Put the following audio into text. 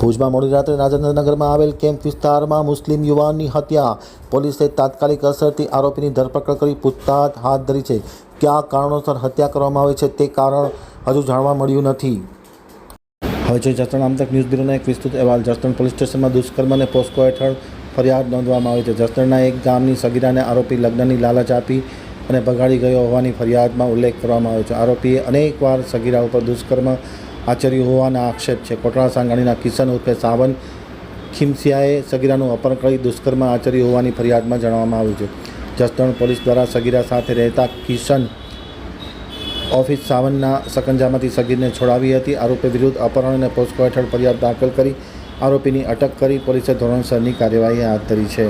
ભુજમાં મોડી રાત્રે રાજેન્દ્રનગરમાં આવેલ કેમ્પ વિસ્તારમાં મુસ્લિમ યુવાનની હત્યા. પોલીસે તાત્કાલિક અસરથી આરોપીની ધરપકડ કરી પૂછતાછ હાથ ધરી છે. કયા કારણોસર હત્યા કરવામાં આવી છે તે કારણ હજુ જાણવા મળ્યું નથી. હવે છે જસણ આમતક ન્યૂઝ બ્યુરોનો એક વિસ્તૃત અહેવાલ. જસણ પોલીસ સ્ટેશનમાં દુષ્કર્મ અને પોસ્કો હેઠળ ફરિયાદ નોંધવામાં આવી છે. જસણના એક ગામની સગીરાને આરોપી લગ્નની લાલચ આપી અને બગાડી ગયો હોવાની ફરિયાદમાં ઉલ્લેખ કરવામાં આવ્યો છે. આરોપીએ અનેકવાર સગીરા ઉપર દુષ્કર્મ આચર્યું હોવાના આક્ષેપ છે. કોટડા સાંગાણીના કિશન ઉર્ફે સાવન ખીમસિયાએ સગીરાનું અપહરણ કરી દુષ્કર્મ આચર્યું હોવાની ફરિયાદમાં જણાવવામાં આવ્યું છે. જસદણ પોલીસ દ્વારા સગીરા સાથે રહેતા કિશન ઓફિસ સાવનના સકંજામાંથી સગીરને છોડાવી હતી. આરોપી વિરુદ્ધ અપહરણ અને પોસ્કો હેઠળ ફરિયાદ દાખલ કરી આરોપીની અટક કરી પોલીસે ધોરણસરની કાર્યવાહી હાથ ધરી છે.